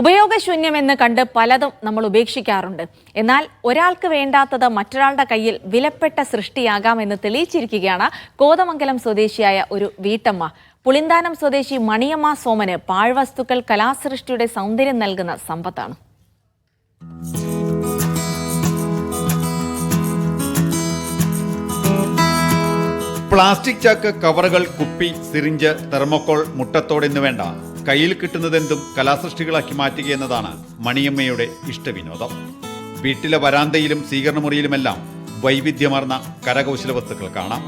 ഉപയോഗശൂന്യമെന്ന് കണ്ട് പലതും നമ്മൾ ഉപേക്ഷിക്കാറുണ്ട്. എന്നാൽ ഒരാൾക്ക് വേണ്ടാത്തത് മറ്റൊരാളുടെ കയ്യിൽ വിലപ്പെട്ട സൃഷ്ടിയാകാമെന്ന് തെളിയിച്ചിരിക്കുകയാണ് കോതമംഗലം സ്വദേശിയായ ഒരു വീട്ടമ്മ. പുളിന്താനം സ്വദേശി മണിയമ്മ സോമന് പാഴ്വസ്തുക്കൾ കലാസൃഷ്ടിയുടെ സൗന്ദര്യം നൽകുന്ന സമ്പത്താണ്. പ്ലാസ്റ്റിക് ചാക്ക് കവറുകൾ കുപ്പി സിറിഞ്ച് തെർമോക്കോൾ മുട്ടത്തോട് എന്ന് വേണ്ട. കയ്യിൽ കിട്ടുന്നതെന്തും കലാസൃഷ്ടികളാക്കി മാറ്റുക എന്നതാണ് മണിയമ്മയുടെ ഇഷ്ടവിനോദം. വീട്ടിലെ വരാന്തയിലും സ്വീകരണമുറിയിലുമെല്ലാം വൈവിധ്യമാർന്ന കരകൗശല വസ്തുക്കൾ കാണാം.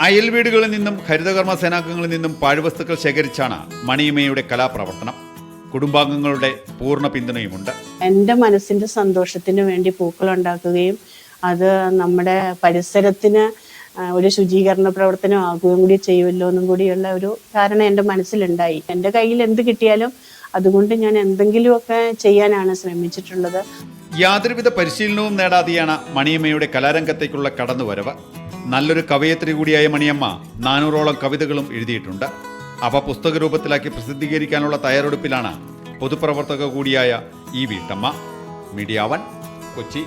അയൽ വീടുകളിൽ നിന്നും ഹരിതകർമ്മ സേനാംഗങ്ങളിൽ നിന്നും പാഴ്വസ്തുക്കൾ ശേഖരിച്ചാണ് മണിയമ്മയുടെ കലാപ്രവർത്തനം. കുടുംബാംഗങ്ങളുടെ പൂർണ പിന്തുണയുമുണ്ട്. എന്റെ മനസ്സിന്റെ സന്തോഷത്തിന് വേണ്ടി പൂക്കൾ ഉണ്ടാക്കുകയും അത് നമ്മുടെ പരിസരത്തിന് ഒരു ശുചീകരണ പ്രവർത്തനം ആകുകയും കൂടി ചെയ്യുമല്ലോ എന്നും കൂടിയുള്ള ഒരു ധാരണ എന്റെ മനസ്സിലുണ്ടായി. എന്റെ കയ്യിൽ എന്ത് കിട്ടിയാലും അതുകൊണ്ട് ഞാൻ എന്തെങ്കിലുമൊക്കെ ചെയ്യാനാണ് ശ്രമിച്ചിട്ടുള്ളത്. യാതൊരുവിധ പരിശീലനവും നേടാതെയാണ് മണിയമ്മയുടെ കലാരംഗത്തേക്കുള്ള കടന്നുവരവ്. നല്ലൊരു കവയത്രി കൂടിയായ മണിയമ്മ നാനൂറോളം കവിതകളും എഴുതിയിട്ടുണ്ട്. അവ പുസ്തക രൂപത്തിലാക്കി പ്രസിദ്ധീകരിക്കാനുള്ള തയ്യാറെടുപ്പിലാണ് പൊതുപ്രവർത്തക കൂടിയായ ഇ വീട്ടമ്മ മീഡിയ വൺ കൊച്ചി